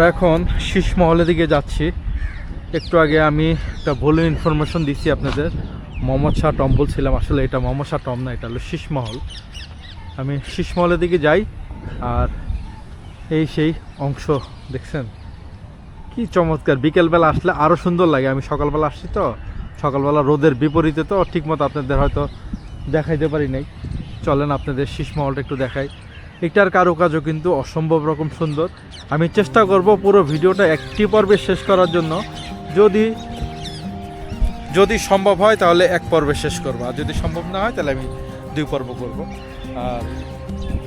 আমরা এখন শীষ মহলের দিকে যাচ্ছি। একটু আগে আমি একটা ভুল ইনফরমেশন দিচ্ছি আপনাদের। মোহাম্মদ শাহ টম বলছিলাম, আসলে এটা মোহাম্মদ শাহ টম না, এটা হলো শীষ মহল আমি শীষ মহলের দিকে যাই, আর এই সেই অংশ, দেখছেন? কি চমৎকার। বিকেলবেলা আসলে আরও সুন্দর লাগে। আমি সকালবেলা আসছি তো, সকালবেলা রোদের বিপরীতে তো, ঠিকমতো আপনাদের হয়তো দেখাইতে পারি নাই। চলেন আপনাদের শীষ মহলটা একটু দেখাই। এটার কারুকাজও কিন্তু অসম্ভব রকম সুন্দর। আমি চেষ্টা করব পুরো ভিডিওটা একটি পর্বে শেষ করার জন্য। যদি যদি সম্ভব হয় তাহলে এক পর্বে শেষ করব। আর যদি সম্ভব না হয় তাহলে আমি দুই পর্ব করব। আর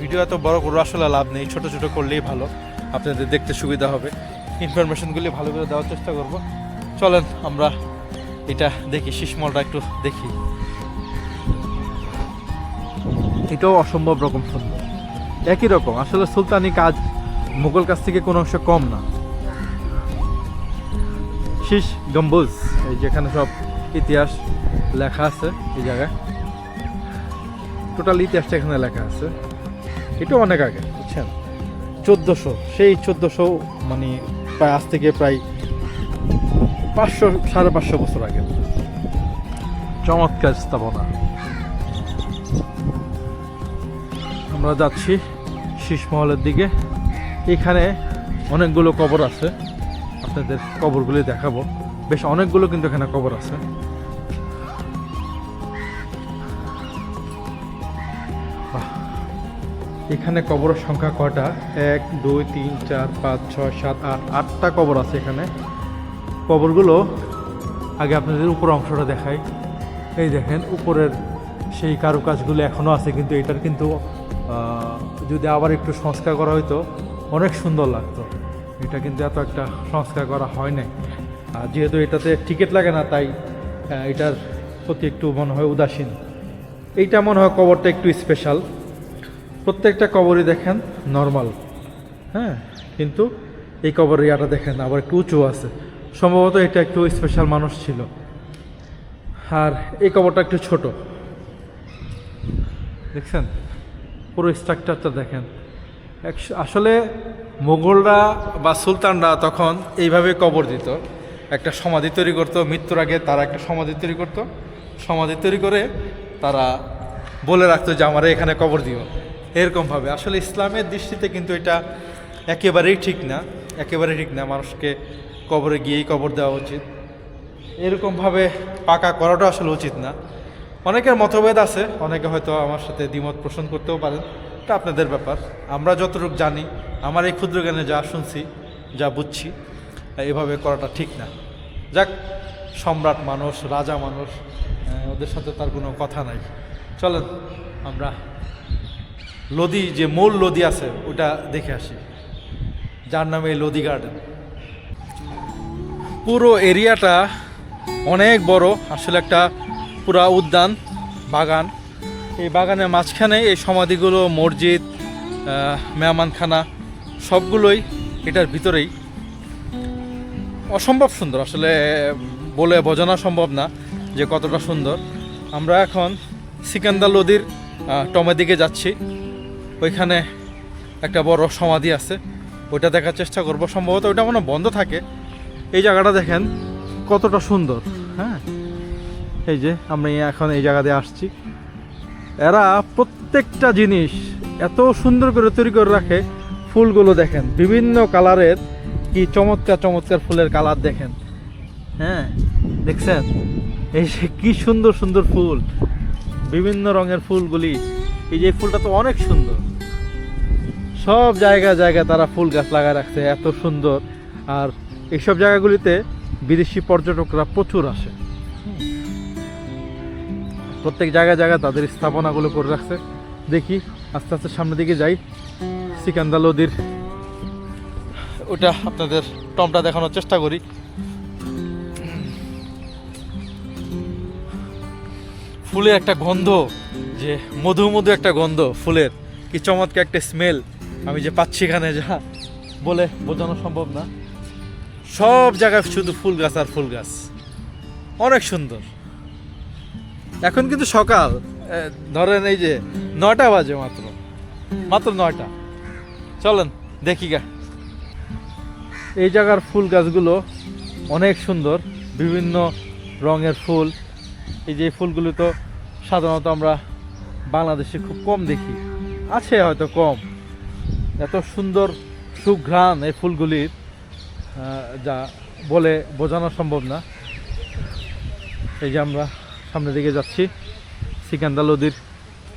ভিডিও এত বড় করব, আসলে লাভ নেই। ছোট ছোট করলেই ভালো। আপনাদের দেখতে সুবিধা হবে। ইনফরমেশনগুলি ভালো করে দেওয়ার চেষ্টা করব। চলেন, আমরা এটা দেখি শীষমলটা একটু দেখি। এটাও অসম্ভব রকম সুন্দর। একই রকম। আসলে সুলতানি কাজ মুঘল কাছ থেকে কোনো অংশ কম না। শীষ, গম্বুজ, এই যেখানে সব ইতিহাস লেখা আছে এই জায়গায়। টোটাল ইতিহাসটা এখানে লেখা আছে। এটা অনেক আগে, বুঝছেন? চোদ্দোশো, সেই চোদ্দোশো মানে প্রায় আজ থেকে প্রায় পাঁচশো, সাড়ে পাঁচশো বছর আগে। চমৎকার স্থাপনা। আমরা যাচ্ছি শীষমহলের দিকে। এখানে অনেকগুলো কবর আছে। আপনাদের কবরগুলি দেখাবো। বেশ অনেকগুলো কিন্তু এখানে কবর আছে। এখানে কবরের সংখ্যা কয়টা? এক, দুই, তিন, চার, পাঁচ, ছয়, সাত, আট, আটটা কবর আছে এখানে। কবরগুলো আগে আপনাদের উপর অংশটা দেখাই। এই দেখেন, উপরের সেই কারুকাজগুলো এখনও আছে, কিন্তু এটার কিন্তু যদি আবার একটু সংস্কার করা হতো অনেক সুন্দর লাগতো। এটা কিন্তু এত একটা সংস্কার করা হয় নাই। আর যেহেতু এটাতে টিকিট লাগে না, তাই এটার প্রতি একটু মনে হয় উদাসীন। এইটা মনে হয় কবরটা একটু স্পেশাল প্রত্যেকটা কবরই দেখেন নর্মাল হ্যাঁ কিন্তু এই কবর ইয়াটা দেখেন আবার একটু উঁচু আছে। সম্ভবত এটা একটু স্পেশাল মানুষ ছিল। আর এই কবরটা একটু ছোট। দেখছেন? পুরো স্ট্রাকচারটা দেখেন। আসলে মোগলরা বা সুলতানরা তখন এইভাবে কবর দিত। একটা সমাধি তৈরি করতো, মৃত্যুর আগে তারা একটা সমাধি তৈরি করতো। সমাধি তৈরি করে তারা বলে রাখতো যে, আমার এখানে কবর দিও। এরকমভাবে। আসলে ইসলামের দৃষ্টিতে কিন্তু এটা একেবারেই ঠিক না। একেবারেই ঠিক না মানুষকে কবরে গিয়েই কবর দেওয়া উচিত। এরকমভাবে পাকা করাটা আসলে উচিত না। অনেকের মতভেদ আছে, অনেকে হয়তো আমার সাথে দ্বিমত পোষণ করতেও পারেন। এটা আপনাদের ব্যাপার। আমরা যতটুকু জানি, আমার এই ক্ষুদ্র জ্ঞানে যা শুনছি, যা বুঝছি, এভাবে করাটা ঠিক না। যাক, সম্রাট মানুষ, রাজা মানুষ ওদের সাথে তার কোনো কথা নাই। চলেন, আমরা লদি, যে মূল লদি আছে, ওটা দেখে আসি। যার নামে লদি গার্ডেন। পুরো এরিয়াটা অনেক বড়, আসলে একটা পুরা উদ্যান, বাগান। এই বাগানের মাঝখানে এই সমাধিগুলো, মসজিদ মেহমানখানা, সবগুলোই এটার ভিতরেই। অসম্ভব সুন্দর, আসলে বলে বোঝানো সম্ভব না যে কতটা সুন্দর। আমরা এখন সিকান্দার নদীর টমের দিকে যাচ্ছি। ওইখানে একটা বড় সমাধি আছে, ওইটা দেখার চেষ্টা করব। সম্ভবত ওইটা মনে বন্ধ থাকে। এই জায়গাটা দেখেন কতটা সুন্দর। এই যে, আমি এখন এই জায়গাতে আসছি। এরা প্রত্যেকটা জিনিস এত সুন্দর করে তৈরি করে রাখে, ফুলগুলো দেখেন, বিভিন্ন কালারের কি চমৎকার চমৎকার ফুলের কালার দেখেন। হ্যাঁ দেখছেন? এই যে কি সুন্দর সুন্দর ফুল। বিভিন্ন রঙের ফুলগুলি, এই যে ফুলটা তো অনেক সুন্দর। সব জায়গায় জায়গায় তারা ফুল গাছ লাগায় রাখছে, এত সুন্দর। আর এইসব জায়গাগুলিতে বিদেশি পর্যটকরা প্রচুর আসে। প্রত্যেক জায়গায় জায়গায় তাদের স্থাপনাগুলো করে রাখছে। দেখি, আস্তে আস্তে সামনের দিকে যাই। সিকান্দা নদীর ওটা আপনাদের টমটা দেখানোর চেষ্টা করি। ফুলের একটা গন্ধ, যে মধু মধু একটা গন্ধ ফুলের। কি চমৎকার একটা স্মেল আমি যে পাচ্ছি এখানে যা, বলে বোঝানো সম্ভব না। সব জায়গায় শুধু ফুল গাছ আর ফুল গাছ। অনেক সুন্দর। এখন কিন্তু সকাল। ধরেন এই যে নটা বাজে মাত্র। মাত্র নয়টা। চলেন, দেখি গা। এই জায়গার ফুল গাছগুলো অনেক সুন্দর, বিভিন্ন রঙের ফুল। এই যে ফুলগুলো তো সাধারণত আমরা বাংলাদেশে খুব কম দেখি। আছে হয়তো কম। এত সুন্দর সুঘ্রাণ এই ফুলগুলির যা বলে বোঝানো সম্ভব না। এই যে আমরা সামনের দিকে যাচ্ছি। সিকান্দা নদীর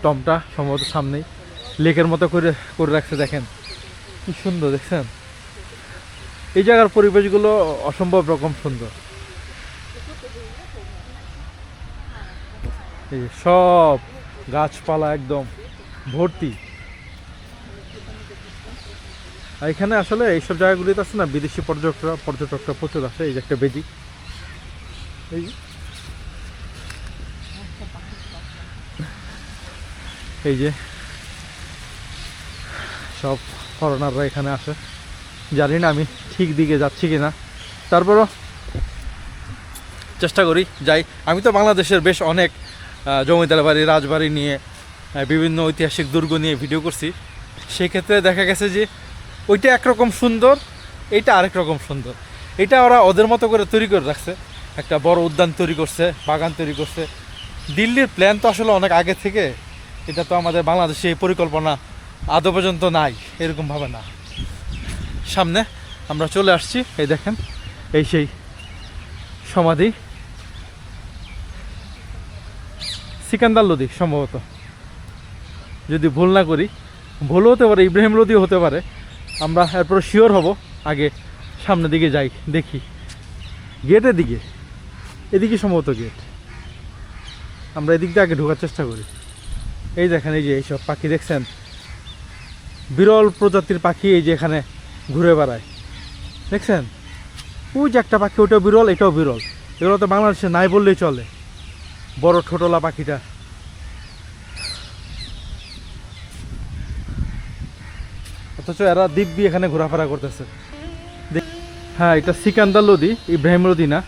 টমটা সম্ভবত সামনেই। লেকের মতো করে করে রাখছে, দেখেন। কি সুন্দর, দেখছেন? এই জায়গার পরিবেশগুলো অসম্ভব রকম সুন্দর। এই সব গাছপালা একদম ভর্তি। আর এখানে আসলে এইসব জায়গাগুলিতে আছে না, বিদেশি পর্যটকরা পর্যটকরা প্রচুর আসে এই যে একটা বেদি। এই এই যে সব ফরেনাররা এখানে আসে। জানি না আমি ঠিক দিকে যাচ্ছি কিনা। তারপরও চেষ্টা করি, যাই। আমি তো বাংলাদেশের বেশ অনেক জমিদার বাড়ি, রাজবাড়ি নিয়ে বিভিন্ন ঐতিহাসিক দুর্গ নিয়ে ভিডিও করছি। সেক্ষেত্রে দেখা গেছে যে ওইটা একরকম সুন্দর, এইটা আরেক রকম সুন্দর। এটা ওরা ওদের মতো করে তৈরি করে রাখছে। একটা বড় উদ্যান তৈরি করছে, বাগান তৈরি করছে। দিল্লির প্ল্যান তো আসলে অনেক আগে থেকে এটা তো আমাদের বাংলাদেশে এই পরিকল্পনা আদৌ পর্যন্ত নাই, এরকমভাবে না। সামনে আমরা চলে আসছি, এই দেখেন, এই সেই সমাধি। সিকান্দার লোদি, সম্ভবত। যদি ভুল না করি ভুল হতে পারে, ইব্রাহিম লোদিও হতে পারে। আমরা এরপর শিওর হব, আগে সামনের দিকে যাই, দেখি। গেটের দিকে এদিকে সম্ভবত গেট আমরা এদিক দিয়ে আগে ঢোকার চেষ্টা করি। এই দেখেন, এই যে এইসব পাখি দেখছেন? বিরল প্রজাতির পাখি এই যে এখানে ঘুরে বেড়ায়। দেখছেন? ওই যে একটা পাখি ওটাও বিরল, এটাও বিরল। এগুলো তো বাংলাদেশে নাই বললেই চলে। বড় ঠোঁটলা পাখিটা। অথচ এরা দিব্যি এখানে ঘোরাফেরা করতেছে। হ্যাঁ এটা সিকান্দার লদি ইব্রাহিম লদি না।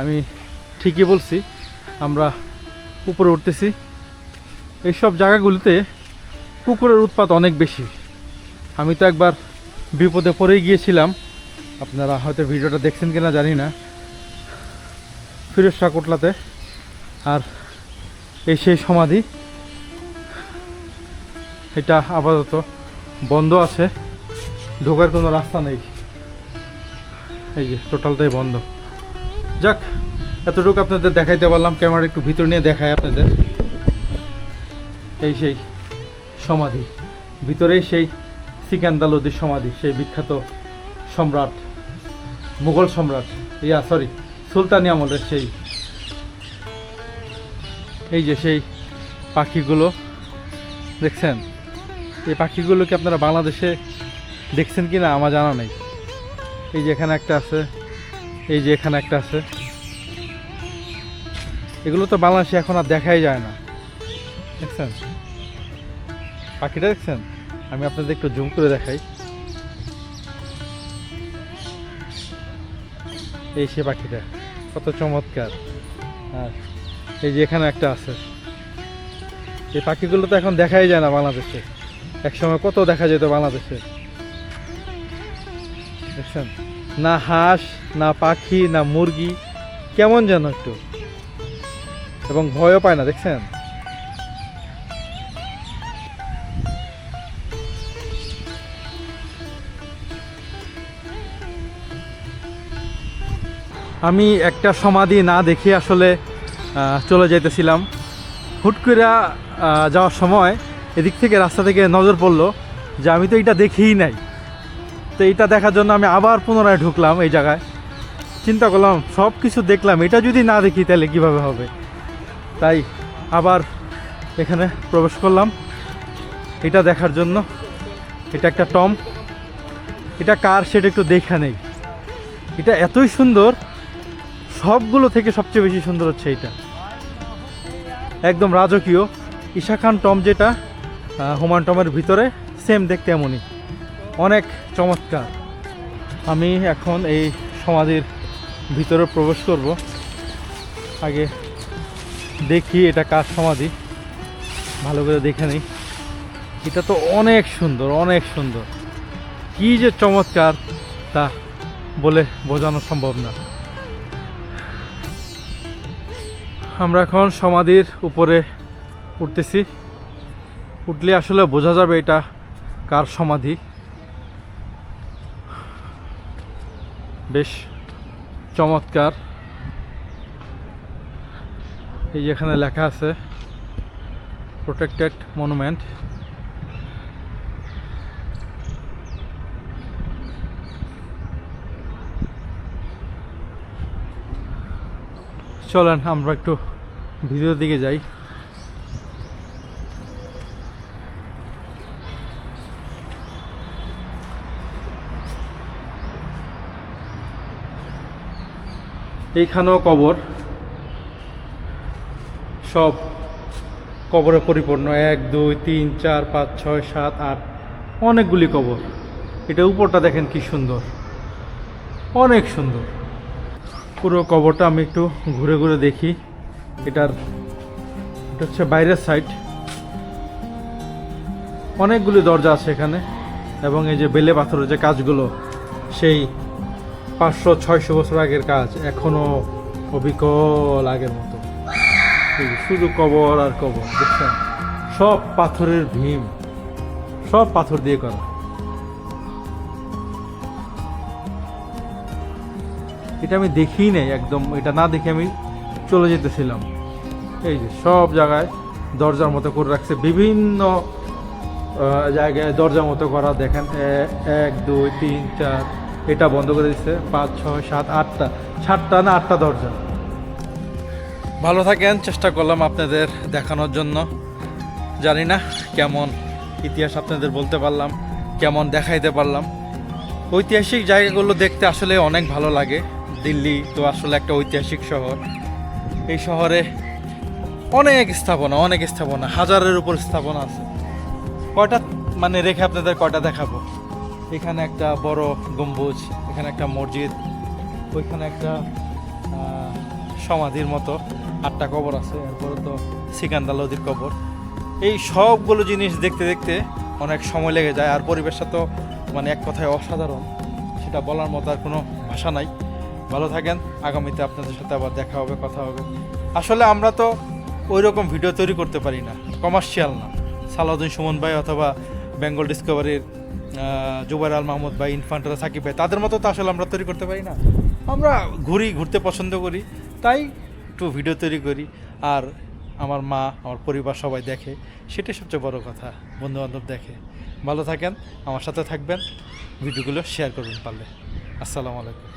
আমি ঠিকই বলছি, আমরা উপরে উঠতেছি। এইসব জায়গাগুলিতে কুকুরের উৎপাত অনেক বেশি। আমি তো একবার বিপদে পড়ে গিয়েছিলাম। আপনারা হয়তো ভিডিওটা দেখছেন কিনা জানি না। ফিরোজ শাহ কোটলাতে আর এই সেই সমাধি। এটা আপাতত বন্ধ আছে। ঢোকার কোনো রাস্তা নেই। এই যে, টোটালটাই বন্ধ। যাক, এতটুকু আপনাদের দেখাইতে পারলাম। ক্যামেরা একটু ভিতর নিয়ে দেখায় আপনাদের। এই সেই সমাধি, ভিতরেই সেই সিকান্দা লোদির সমাধি, সেই বিখ্যাত সম্রাট, মুঘল সম্রাট, ইয়া সরি সুলতানি আমলের সেই, এই যে সেই পাখিগুলো, দেখছেন? এই পাখিগুলো কি আপনারা বাংলাদেশে দেখছেন কি না আমার জানা নেই। এই যে এখানে একটা আছে, এই যে এখানে একটা আছে। এগুলো তো বাংলাদেশে এখন আর দেখাই যায় না। দেখছেন? পাখিটা দেখছেন? আমি আপনাদের একটু জুম করে দেখাই। এই সে পাখিটা, কত চমৎকার। এই যে এখানে একটা আছে। এই পাখিগুলো তো এখন দেখাই যায় না বাংলাদেশে। একসময় কত দেখা যেত বাংলাদেশে। দেখছেন? না হাঁস, না পাখি, না মুরগি, কেমন যেন একটু। এবং ভয়ও পায় না, দেখছেন? আমি একটা সমাধি না দেখে আসলে চলে যাইতেছিলাম। হুট করে যাওয়ার সময় এদিক থেকে রাস্তা থেকে নজর পড়ল যে আমি তো এটা দেখিই নাই। তো এটা দেখার জন্য আমি আবার পুনরায় ঢুকলাম এই জায়গায়। চিন্তা করলাম সব কিছু দেখলাম, এটা যদি না দেখি তাহলে কীভাবে হবে? তাই আবার এখানে প্রবেশ করলাম। এটা দেখার জন্য, এটা একটা টম। এটা কার সেটা একটু দেখা নেই। এটা এতই সুন্দর সবগুলো থেকে সবচেয়ে বেশি সুন্দর হচ্ছে এইটা। একদম রাজকীয়। ঈশা খান টম যেটা হুমান টমের ভিতরে সেম দেখতে এমনই। অনেক চমৎকার। আমি এখন এই সমাধির ভিতরে প্রবেশ করব। আগে দেখি এটা কার সমাধি। ভালো করে দেখে নিই। এটা তো অনেক সুন্দর অনেক সুন্দর। কি যে চমৎকার তা বলে বোঝানো সম্ভব না। আমরা এখন সমাধির উপরে উঠতেছি। উঠলে আসলে বোঝা যাবে এটা কার সমাধি। বেশ চমৎকার। এই যেখানে লেখা আছে প্রোটেক্টেড মনুমেন্ট চলেন, আমরা একটু ভিডিওর দিকে যাই। এইখানেও কবর। সব কবরে পরিপূর্ণ। এক, দুই, তিন, চার, পাঁচ, ছয়, সাত, আট, অনেকগুলি কবর। এটা উপরটা দেখেন কি সুন্দর। অনেক সুন্দর। পুরো কবরটা আমি একটু ঘুরে ঘুরে দেখি। এটার, এটা হচ্ছে বাইরের সাইড অনেকগুলি দরজা আছে এখানে, এবং এই যে বেলে পাথরের যে কাজগুলো, সেই পাঁচশো, ছয়শো বছর আগের কাজ, এখনও অবিকল আগের মতো। শুধু কবর আর কবর দেখছেন সব পাথরের ভীম, সব পাথর দিয়ে করা। এটা আমি দেখিই নাই একদম, এটা না দেখে আমি চলে যেতেছিলাম। এই যে সব জায়গায় দরজার মতো করে রাখছে, বিভিন্ন জায়গায় দরজার মতো করা, দেখেন এক, দুই, তিন, চার, এটা বন্ধ করে দিচ্ছে পাঁচ, ছয়, সাত, আটটা, সাতটা না আটটা দরজা। ভালো থাকেন, চেষ্টা করলাম আপনাদের দেখানোর জন্য। জানি না কেমন ইতিহাস আপনাদের বলতে পারলাম, কেমন দেখাইতে পারলাম। ঐতিহাসিক জায়গাগুলো দেখতে আসলে অনেক ভালো লাগে। দিল্লি তো আসলে একটা ঐতিহাসিক শহর। এই শহরে অনেক স্থাপনা অনেক স্থাপনা, হাজারের উপর স্থাপনা আছে। কয়টা মানে রেখে আপনাদের কয়টা দেখাবো? এখানে একটা বড় গম্বুজ, এখানে একটা মসজিদ, ওইখানে একটা সমাধির মতো আটটা কবর আছে, এরপরে তো সিকান্দা নদীর কবর। এই সবগুলো জিনিস দেখতে দেখতে অনেক সময় লেগে যায়, আর পরিবেশটা তো মানে এক কথায় অসাধারণ। সেটা বলার মতো আর কোনো ভাষা নাই। ভালো থাকেন। আগামীতে আপনাদের সাথে আবার দেখা হবে, কথা হবে। আসলে আমরা তো ওই রকম ভিডিও তৈরি করতে পারি না কমার্শিয়াল না। সালাউদ্দিন সুমন ভাই অথবা বেঙ্গল ডিসকভারির জুবাইর আল মাহমুদ ভাই ইনফান্টরা সাকিব ভাই, তাদের মতো তো আসলে আমরা তৈরি করতে পারি না। আমরা ঘুরি, ঘুরতে পছন্দ করি, তাই একটু ভিডিও তৈরি করি। আর আমার মা, আমার পরিবার সবাই দেখে, সেটাই সবচেয়ে বড় কথা বন্ধু বান্ধব দেখে। ভালো থাকেন, আমার সাথে থাকবেন ভিডিওগুলো শেয়ার করবেন পারলে। আসসালামু আলাইকুম।